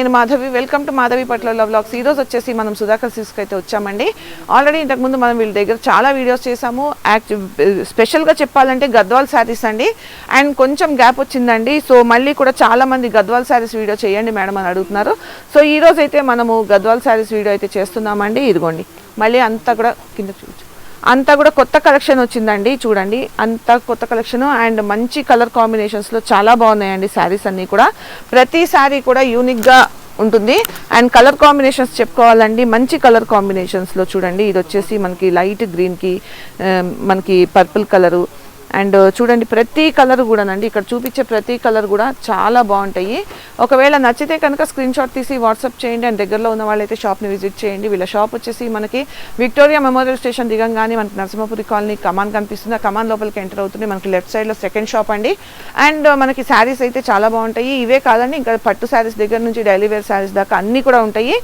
నేను Madhavi. Welcome to Madhavi పట్ల blogs ఈరోజు వచ్చేసి మనం సుధాకర్ సిస్కి అయితే వచ్చామండి. ఆల్రెడీ ఇంతకుముందు మనం వీళ్ళ దగ్గర చాలా వీడియోస్ చేసాము యాక్ట్ స్పెషల్గా చెప్పాలంటే గద్వాల్ శారీస్ అండి. అండ్ కొంచెం గ్యాప్ వచ్చిందండి. సో మళ్ళీ కూడా చాలా మంది గద్వాల్ శారీస్ వీడియో చేయండి మేడం అని అడుగుతున్నారు. సో ఈరోజు అయితే మనము గద్వాల్ శారీస్ వీడియో అయితే చేస్తున్నామండి. ఇదిగోండి. మళ్ళీ అంతా కూడా కింద చూచు అంతా కూడా కొత్త కలెక్షన్ వచ్చిందండి చూడండి. అంతా కొత్త కలెక్షన్ అండ్ మంచి కలర్ కాంబినేషన్స్లో చాలా బాగున్నాయండి శారీస్ అన్నీ కూడా. ప్రతి శారీ కూడా యూనిక్గా ఉంటుంది. అండ్ కలర్ కాంబినేషన్స్ చెప్పుకోవాలండి మంచి కలర్ కాంబినేషన్స్లో చూడండి. ఇది వచ్చేసి మనకి లైట్ గ్రీన్కి మనకి పర్పుల్ కలరు అండ్ చూడండి ప్రతి కలర్ కూడానండి ఇక్కడ చూపించే ప్రతి కలర్ కూడా చాలా బాగుంటాయి. ఒకవేళ నచ్చితే కనుక స్క్రీన్ షాట్ తీసి వాట్సాప్ చేయండి అండ్ దగ్గరలో ఉన్న వాళ్ళైతే షాప్ని విజిట్ చేయండి. వీళ్ళ షాప్ వచ్చేసి మనకి విక్టోరియా మెమోరియల్ స్టేషన్ దిగంగానే మనకి నరసింహపురి కాలనీ కమాన్ కనిపిస్తుంది. ఆ కమాన్ లోపలికి ఎంటర్ అవుతుంది. మనకి లెఫ్ట్ సైడ్లో సెకండ్ షాప్ అండి. అండ్ మనకి శారీస్ అయితే చాలా బాగుంటాయి. ఇవే కాదండి ఇంకా పట్టు శారీస్ దగ్గర నుంచి డైలీ వేర్ శారీస్ దాకా అన్నీ కూడా ఉంటాయి.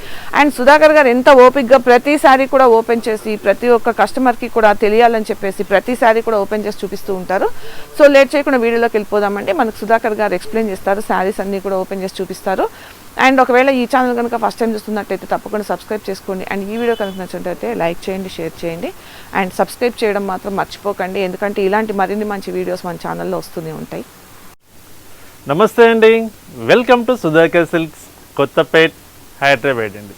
అండ్ సుధాకర్ గారు ఎంత ఓపిక్గా ప్రతి శారీ కూడా ఓపెన్ చేసి ప్రతి ఒక్క కస్టమర్కి కూడా తెలియాలని చెప్పేసి ప్రతి శారీ కూడా ఓపెన్ చేసి చూపిస్తూ ఉంటారు. సో లేట్ చేయకుండా వీడియోలోకి వెళ్ళిపోదామండి. మనకు సుధాకర్ గారు ఎక్స్ప్లెయిన్ చేస్తారు. శారీస్ అన్నీ కూడా ఓపెన్ చేసి చూపిస్తారు. అండ్ ఒకవేళ ఈ ఛానల్ కనుక ఫస్ట్ టైం చూస్తున్నట్టయితే తప్పకుండా సబ్స్క్రైబ్ చేసుకోండి. అండ్ ఈ వీడియో కనుక నచ్చినట్టయితే లైక్ చేయండి షేర్ చేయండి. అండ్ సబ్స్క్రైబ్ చేయడం మాత్రం మర్చిపోకండి. ఎందుకంటే ఇలాంటి మరిన్ని మంచి వీడియోస్ మన ఛానల్లో వస్తూనే ఉంటాయి. నమస్తే అండి. Welcome to Sudhakar silks Kothapet Hyderabad అండి.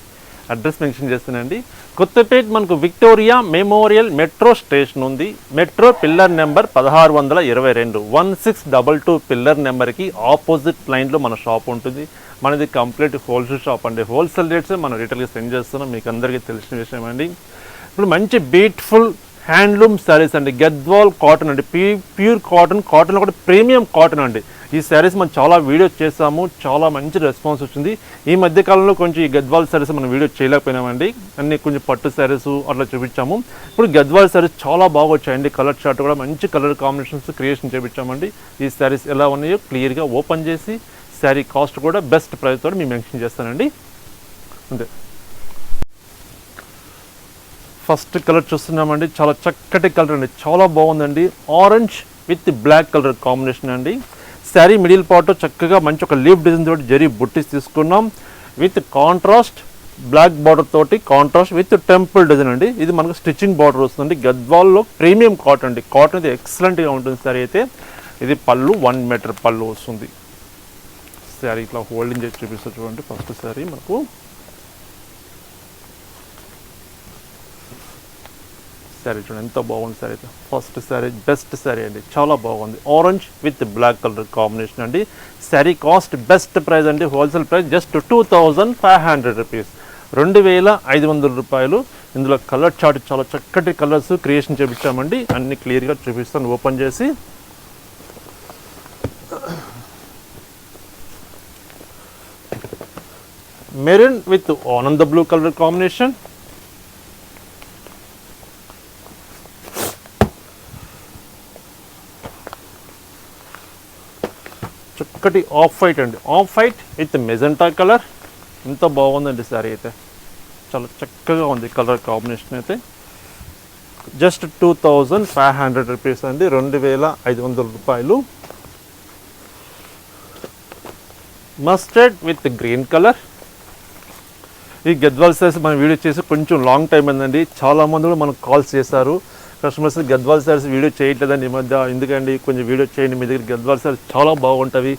అడ్రస్ మెన్షన్ చేస్తానండి. కొత్తపేట్ మనకు విక్టోరియా మెమోరియల్ మెట్రో స్టేషన్ ఉంది. మెట్రో పిల్లర్ నెంబర్ పదహారు వందల ఇరవై రెండు. One six double two pillar నెంబర్కి ఆపోజిట్ లైన్లో మన షాప్ ఉంటుంది. మనది కంప్లీట్ హోల్సేల్ షాప్ అండి. హోల్సేల్ రేట్స్ మనం రిటైల్గా సెండ్ చేస్తున్నాం. మీకు అందరికీ తెలిసిన విషయం అండి. ఇప్పుడు మంచి బ్యూటిఫుల్ హ్యాండ్లూమ్ శారీస్ అండి. గద్వాల్ కాటన్ అండి. ప్యూర్ కాటన్ కాటన్లో కూడా ప్రీమియం కాటన్ అండి. ఈ శారీస్ మనం చాలా వీడియోస్ చేసాము చాలా మంచి రెస్పాన్స్ వచ్చింది. ఈ మధ్య కాలంలో కొంచెం ఈ గద్వాల్ శారీస్ మనం వీడియో చేయలేకపోయినామండి. అన్ని కొంచెం పట్టు శారీస్ అట్లా చూపించాము. ఇప్పుడు గద్వాల్ శారీస్ చాలా బాగా వచ్చాయండి. కలర్ చార్ట్ కూడా మంచి కలర్ కాంబినేషన్స్ క్రియేషన్ చేపించామండి. ఈ శారీస్ ఎలా ఉన్నాయో క్లియర్గా ఓపెన్ చేసి శారీ కాస్ట్ కూడా బెస్ట్ ప్రైస్ తోటి మేము మెన్షన్ చేస్తానండి. అంతే. ఫస్ట్ కలర్ చూస్తున్నామండి. చాలా చక్కటి కలర్ అండి. చాలా బాగుందండి. Orange with black colour combination అండి. శారీ మిడిల్ పార్ట్ చక్కగా మంచి ఒక లీఫ్ డిజైన్ తోటి జరీ బుట్టిస్ తీసుకున్నాం. విత్ కాంట్రాస్ట్ బ్లాక్ బార్డర్ తోటి కాంట్రాస్ట్ విత్ టెంపుల్ డిజైన్ అండి. ఇది మనకు స్టిచ్చింగ్ బార్డర్ వస్తుంది గద్వాల్లో ప్రీమియం కాటన్ అండి. కాటన్ అయితే ఎక్సలెంట్గా ఉంటుంది శారీ అయితే. ఇది పళ్ళు వన్ మీటర్ పళ్ళు వస్తుంది. శారీ ఇట్లా హోల్డింగ్ చేసి చూపిస్తారు చూడండి. ఫస్ట్ శారీ మనకు శారీ చూడండి ఎంత బాగుంది శారీ అయితే. ఫస్ట్ శారీ బెస్ట్ శారీ అండి. చాలా బాగుంది. Orange with black colour combination అండి. శారీ కాస్ట్ బెస్ట్ ప్రైస్ అండి. Wholesale price just two thousand five hundred rupees రెండు వేల ఐదు వందల రూపాయలు. ఇందులో కలర్ చార్ట్ చాలా చక్కటి కలర్స్ క్రియేషన్ చేపించామండి. అన్ని క్లియర్గా చూపిస్తాను. ఓపెన్ చేసి. మెరూన్ విత్ ఆనంద బ్లూ కలర్ కాంబినేషన్ ఒకటి ఆఫ్ వైట్ అండి. Off white with magenta colour. ఎంత బాగుందండి సారీ అయితే. చాలా చక్కగా ఉంది కలర్ కాంబినేషన్ అయితే. Just two thousand five hundred rupees అండి. రెండు వేల ఐదు వందల రూపాయలు. Mustard with green colour. ఈ గద్వాల్ సారీస్ మనం వీడియో చేసి కొంచెం లాంగ్ టైం అయిందండి. చాలామంది కూడా మనకు కాల్స్ చేశారు. కస్టమర్స్ గద్వాల్ సారీస్ వీడియో చేయట్లేదండి ఈ మధ్య. ఎందుకండి? కొంచెం వీడియో చేయండి. మీ దగ్గర గద్వాల్ సారీస్ చాలా బాగుంటుంది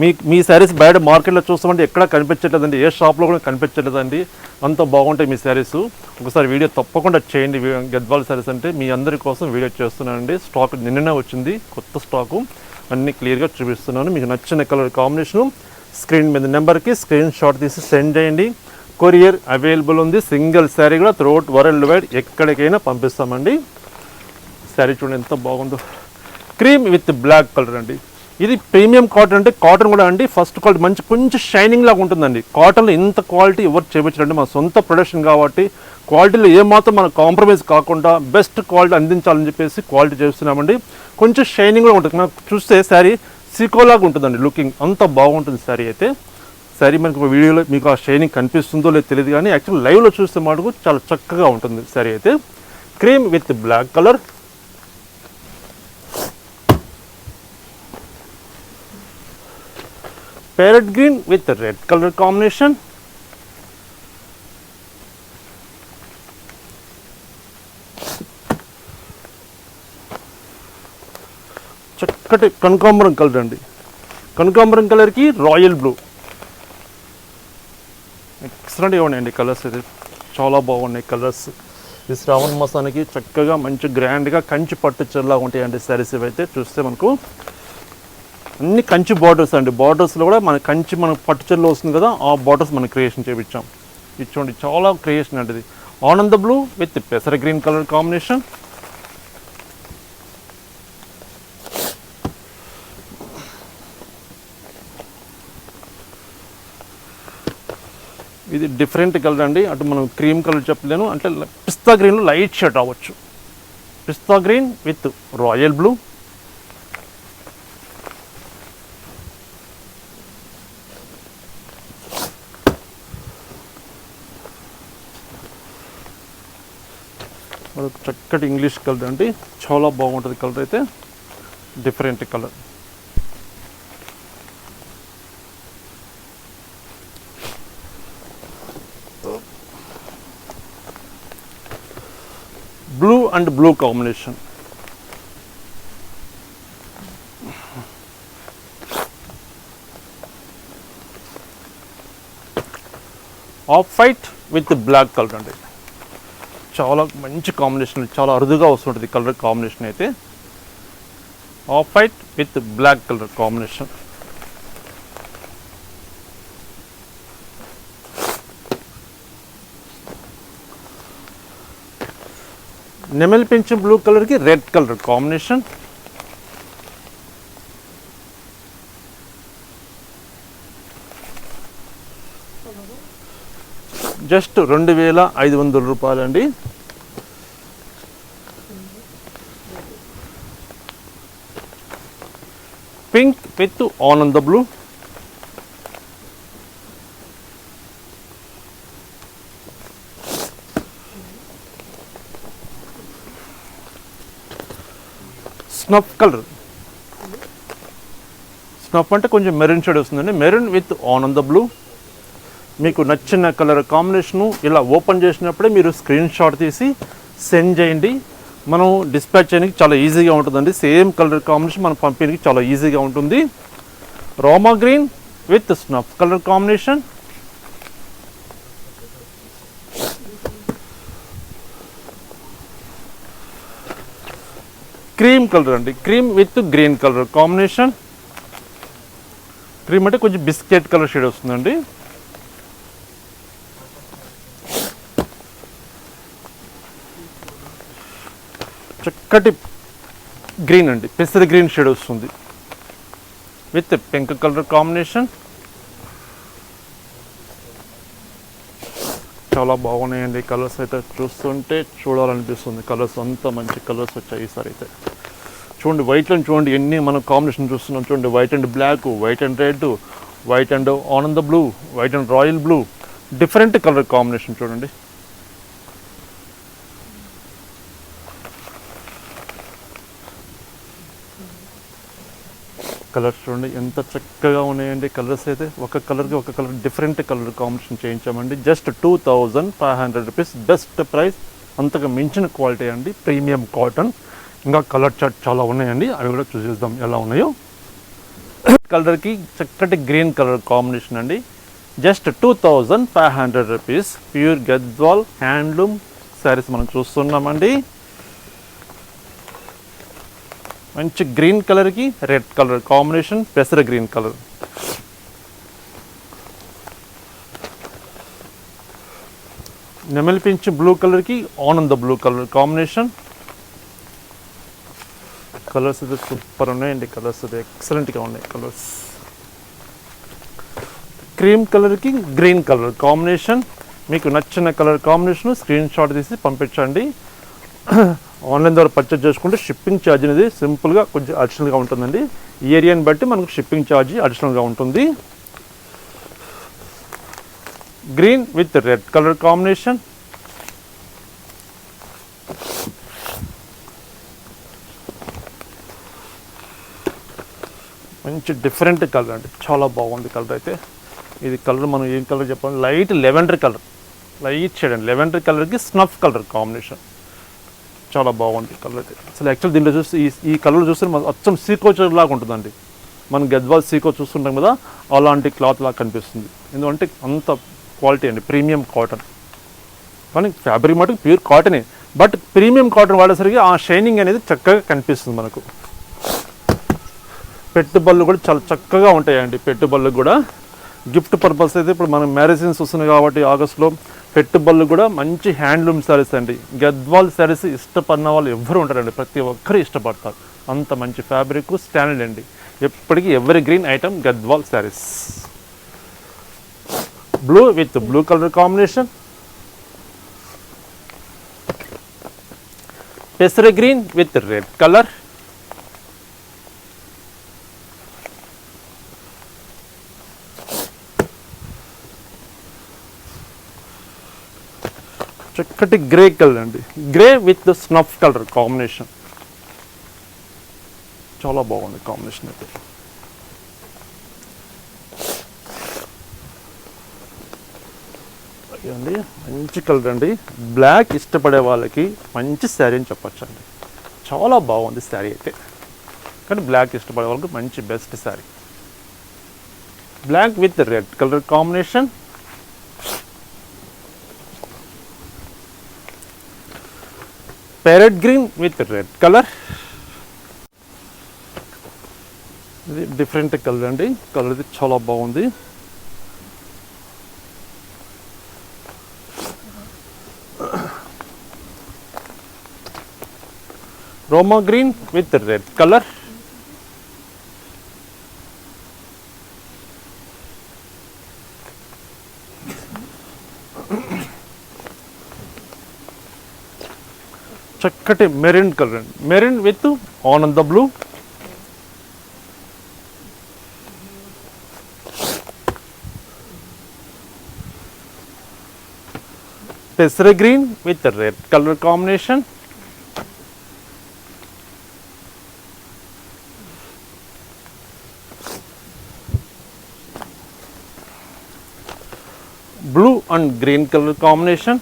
మీ మీ శారీస్ బయట మార్కెట్లో చూస్తామంటే ఎక్కడ కనిపించట్లేదండి. ఏ షాప్లో కూడా కనిపించట్లేదండి. అంత బాగుంటాయి మీ శారీస్ ఒకసారి వీడియో తప్పకుండా చేయండి. గద్వాల్ శారీస్ అంటే మీ అందరి కోసం వీడియో చేస్తున్నానండి. స్టాక్ నిన్ననే వచ్చింది. కొత్త స్టాకు. అన్నీ క్లియర్గా చూపిస్తున్నాను. మీకు నచ్చిన కలర్ కాంబినేషను స్క్రీన్ మీద నెంబర్కి స్క్రీన్ షాట్ తీసి సెండ్ చేయండి. కొరియర్ అవైలబుల్ ఉంది. సింగిల్ శారీ కూడా త్రూఅవుట్ వరల్డ్ వైడ్ ఎక్కడికైనా పంపిస్తామండి. శారీ చూడండి ఎంత బాగుందో. క్రీమ్ విత్ బ్లాక్ కలర్ అండి. ఇది ప్రీమియం కాటన్ అంటే కాటన్ కూడా అండి. ఫస్ట్ క్వాలిటీ మంచి కొంచెం షైనింగ్ లాగా ఉంటుందండి. కాటన్లో ఇంత క్వాలిటీ ఎవరు చేయించారండి మన సొంత ప్రొడక్షన్ కాబట్టి క్వాలిటీలో ఏమాత్రం మనం కాంప్రమైజ్ కాకుండా బెస్ట్ క్వాలిటీ అందించాలని చెప్పేసి క్వాలిటీ చేస్తున్నామండి. కొంచెం షైనింగ్ కూడా ఉంటుంది. మనకు చూస్తే శారీ సికోలాగా ఉంటుందండి లుకింగ్. అంత బాగుంటుంది శారీ అయితే. శారీ మనకు వీడియోలో మీకు ఆ షైనింగ్ కనిపిస్తుందో లేదో తెలియదు కానీ యాక్చువల్ లైవ్లో చూస్తే మటుకు చాలా చక్కగా ఉంటుంది శారీ అయితే. Cream with black colour. Parrot green with red colour combination చక్కటి కనకాంబరం కలర్ అండి. కనకాంబరం కలర్కి రాయల్ బ్లూ ఎక్సలెంట్గా ఉన్నాయండి కలర్స్ ఇది. చాలా బాగున్నాయి కలర్స్ ఈ శ్రావణ మాసానికి చక్కగా మంచి గ్రాండ్గా కంచి పట్టు ఉంటాయండి శారీస్ ఇవైతే. చూస్తే మనకు అన్ని కంచి బార్డర్స్ అండి. బార్డర్స్లో కూడా మన కంచి మన పట్టు వస్తుంది కదా ఆ బార్డర్స్ మనం క్రియేషన్ చేయించాం ఇది చాలా క్రియేషన్ అంటే ఇది. ఆనంద బ్లూ విత్ పెసర గ్రీన్ కలర్ కాంబినేషన్ ఇది డిఫరెంట్ కలర్ అండి. అటు మనం క్రీమ్ కలర్ చెప్పలేను. అంటే పిస్తా గ్రీన్లో లైట్ షర్ట్ అవ్వచ్చు పిస్తా గ్రీన్ విత్ రాయల్ బ్లూ చక్కటి ఇంగ్లీష్ కలర్ అండి. చాలా బాగుంటుంది కలర్ అయితే. Different colour. Blue and blue combination off white with black colour అండి. చాలా మంచి కాంబినేషన్ చాలా అరుదుగా వస్తుంటుంది కలర్ కాంబినేషన్ అయితే. Off white with black colour combination నెమలి పెంచు బ్లూ కలర్కి రెడ్ కలర్ కాంబినేషన్ జస్ట్ రెండు వేల ఐదు వందల రూపాయలండి. పింక్ విత్ ఆనంద బ్లూ. Snuff colour. స్నఫ్ అంటే కొంచెం మెరూన్ షేడ్ వస్తుందండి. మెరూన్ విత్ ఆనంద బ్లూ. మీకు నచ్చిన కలర్ కాంబినేషను ఇలా ఓపెన్ చేసినప్పుడే మీరు స్క్రీన్ షాట్ తీసి సెండ్ చేయండి. మనం డిస్పాచ్ చేయడానికి చాలా ఈజీగా ఉంటుందండి. సేమ్ కలర్ కాంబినేషన్ మనం పంపించడానికి చాలా ఈజీగా ఉంటుంది. రోమా green with snuff colour combination. Cream colour అండి. Cream with green colour combination. Cream అంటే కొంచెం బిస్కెట్ కలర్ షేడ్ వస్తుందండి. చక్కటి గ్రీన్ అండి. పెసరి గ్రీన్ షేడ్ వస్తుంది. With pink colour combination. చాలా బాగున్నాయండి కలర్స్ అయితే. చూస్తుంటే చూడాలనిపిస్తుంది. కలర్స్ అంతా మంచి కలర్స్ వచ్చాయి ఈసారి అయితే. చూడండి వైట్లో చూడండి ఎన్ని మనం కాంబినేషన్ చూస్తున్నాం చూడండి. White and black white and red white and ఆనంద blue white and royal blue. Different colour combination చూడండి. కలర్స్ చూడండి ఎంత చక్కగా ఉన్నాయండి కలర్స్ అయితే. ఒక కలర్కి ఒక colour different colour combination చేయించామండి. Just two thousand five hundred rupees best price. అంతగా మించిన క్వాలిటీ అండి ప్రీమియం కాటన్. ఇంకా కలర్ చార్ట్ చాలా ఉన్నాయండి అవి కూడా చూసేద్దాం ఎలా ఉన్నాయో. కలర్కి చక్కటి గ్రీన్ కలర్ కాంబినేషన్ అండి. Just two thousand five hundred rupees pure Gadwal handloom saris మనం చూస్తున్నామండి. మంచి గ్రీన్ కలర్కి రెడ్ కలర్ కాంబినేషన్ పెసర గ్రీన్ కలర్. నెమలి పించ్ బ్లూ కలర్కి ఆనంద బ్లూ కలర్ కాంబినేషన్. కలర్స్ అయితే సూపర్ ఉన్నాయండి కలర్స్ అయితే ఎక్సలెంట్గా ఉన్నాయి కలర్స్. క్రీమ్ కలర్కి గ్రీన్ కలర్ కాంబినేషన్. మీకు నచ్చిన కలర్ కాంబినేషన్ స్క్రీన్ షాట్ తీసి పంపించండి. ఆన్లైన్ ద్వారా పర్చేజ్ చేసుకుంటే షిప్పింగ్ ఛార్జ్ అనేది సింపుల్గా కొంచెం అడిషనల్గా ఉంటుందండి. ఏరియాని బట్టి మనకు షిప్పింగ్ ఛార్జ్ అడిషనల్గా ఉంటుంది. Green with red colour combination మంచి డిఫరెంట్ కలర్ అండి. చాలా బాగుంది కలర్ అయితే. ఇది కలర్ మనం ఏం కలర్ చెప్పాలి? Light lavender colour light shade అండి. లెవెండర్ కలర్కి స్నఫ్ కలర్ కాంబినేషన్ చాలా బాగుంది కలర్ అయితే. అసలు యాక్చువల్ దీంట్లో చూస్తే ఈ ఈ కలర్ చూస్తే మన అచ్చం సీకోచర్ లాగా ఉంటుందండి. మనం గద్వాల్ సీకో చూస్తుంటాం కదా అలాంటి క్లాత్ లాగా కనిపిస్తుంది. ఎందుకంటే అంత క్వాలిటీ అండి ప్రీమియం కాటన్. కానీ ఫ్యాబ్రిక్ మటుకు ప్యూర్ కాటనే. బట్ ప్రీమియం కాటన్ వాడేసరికి ఆ షైనింగ్ అనేది చక్కగా కనిపిస్తుంది మనకు. పెట్టుబడులు కూడా చాలా చక్కగా ఉంటాయండి పెట్టుబడులు కూడా. గిఫ్ట్ పర్పస్ అయితే ఇప్పుడు మనం మ్యారేజెస్ వస్తున్నాయి కాబట్టి ఆగస్ట్లో పెట్టుబడులు కూడా మంచి హ్యాండ్లూమ్ శారీస్ అండి. గద్వాల్ శారీస్ ఇష్టపడిన వాళ్ళు ఎవ్వరు ఉంటారండి ప్రతి ఒక్కరు ఇష్టపడతారు. అంత మంచి ఫ్యాబ్రిక్ స్టాండర్డ్ అండి. ఎప్పటికీ ఎవరి green item Gadwal saris. Blue with blue colour combination. పెసర గ్రీన్ విత్ రెడ్ కలర్. చక్కటి గ్రే కలర్ అండి. Grey with snuff colour combination చాలా బాగుంది కాంబినేషన్ అయితే. అండి మంచి కలర్ అండి. బ్లాక్ ఇష్టపడే వాళ్ళకి మంచి శారీ అని చెప్పొచ్చు అండి చాలా బాగుంది శారీ అయితే. కానీ బ్లాక్ ఇష్టపడే వాళ్ళకి మంచి best sari black with red colour combination parrot green with red colour ఇది డిఫరెంట్ కలర్ అండి. కలర్ ఇది చాలా బాగుంది. రోమా గ్రీన్ విత్ రెడ్ కలర్ చక్కటి మెరిన్ కలర్ అండి మెరిన్ విత్ ఆనంద బ్లూ పెసర green with red colour combination blue and green colour combination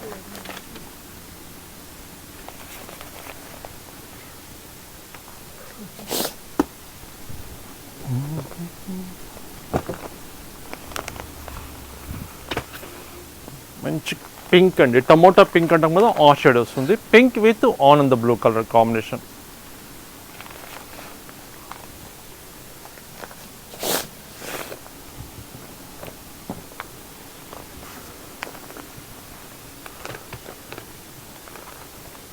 మంచి పింక్ అండి. టమోటా పింక్ అంటాం కదా ఆ షేడ్ వస్తుంది పింక్ విత్ ఆనంద blue colour combination.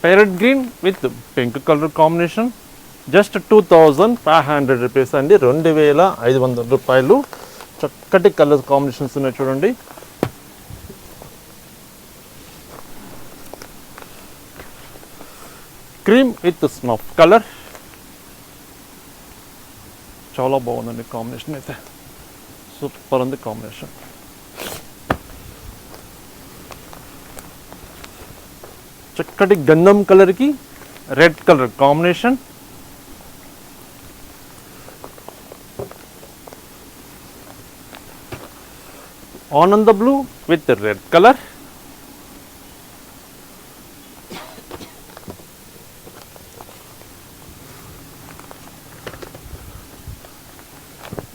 Parrot green with pink colour combination just two thousand five hundred rupees అండి. రెండు వేల ఐదు వందల రూపాయలు. చక్కటి కలర్ కాంబినేషన్స్ ఉన్నాయి చూడండి. క్రీమ్ విత్ స్నఫ్ కలర్ చాలా బాగుందండి కాంబినేషన్ అయితే. సూపర్ ఉంది కాంబినేషన్. చక్కటి గంధం కలర్కి రెడ్ కలర్ కాంబినేషన్ ఆనంద blue with red colour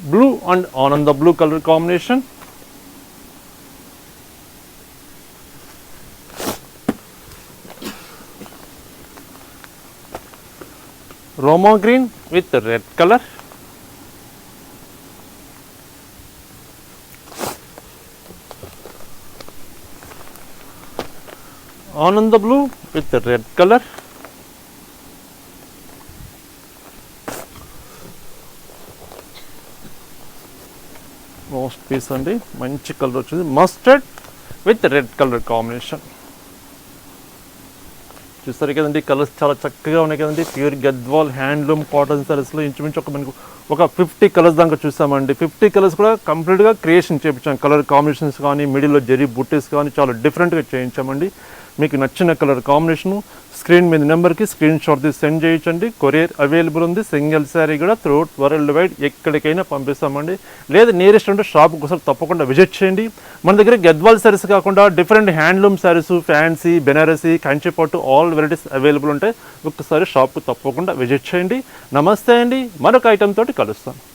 blue and on the blue color combination. Roma green with red color. On on the blue with red color. Last piece అండి. మంచి colour వచ్చింది. Mustard with red colour combination చూస్తారు కదండి colours చాలా చక్కగా ఉన్నాయి కదండి. Pure Gadwal handloom cotton సారీస్లో ఇంచుమించు ఒక మనకు ఒక ఫిఫ్టీ కలర్స్ దాకా చూసామండి. ఫిఫ్టీ కలర్స్ కూడా కంప్లీట్గా క్రియేషన్ చేయించాం. కలర్ కాంబినేషన్స్ కానీ మిడిల్లో జెరీ బుట్టీస్ కానీ చాలా డిఫరెంట్గా చేయించామండి. మీకు నచ్చిన కలర్ కాంబినేషను స్క్రీన్ మీద నెంబర్కి స్క్రీన్ షాట్ తీసి సెండ్ చేయొచ్చండి కొరియర్ అవైలబుల్ ఉంది. సింగిల్ శారీ కూడా త్రూఅవుట్ వరల్డ్ వైడ్ ఎక్కడికైనా పంపిస్తామండి. లేదా నియరెస్ట్ ఉంటే షాప్ ఒకసారి తప్పకుండా విజిట్ చేయండి. మన దగ్గర గద్వాల్ శారీస్ కాకుండా different handloom saris fancy Banarasi కంచిపట్టు ఆల్ వెరైటీస్ అవైలబుల్ ఉంటాయి. ఒక్కసారి షాప్కు తప్పకుండా విజిట్ చేయండి. నమస్తే అండి. మరొక ఐటెం తోటి కలుస్తాను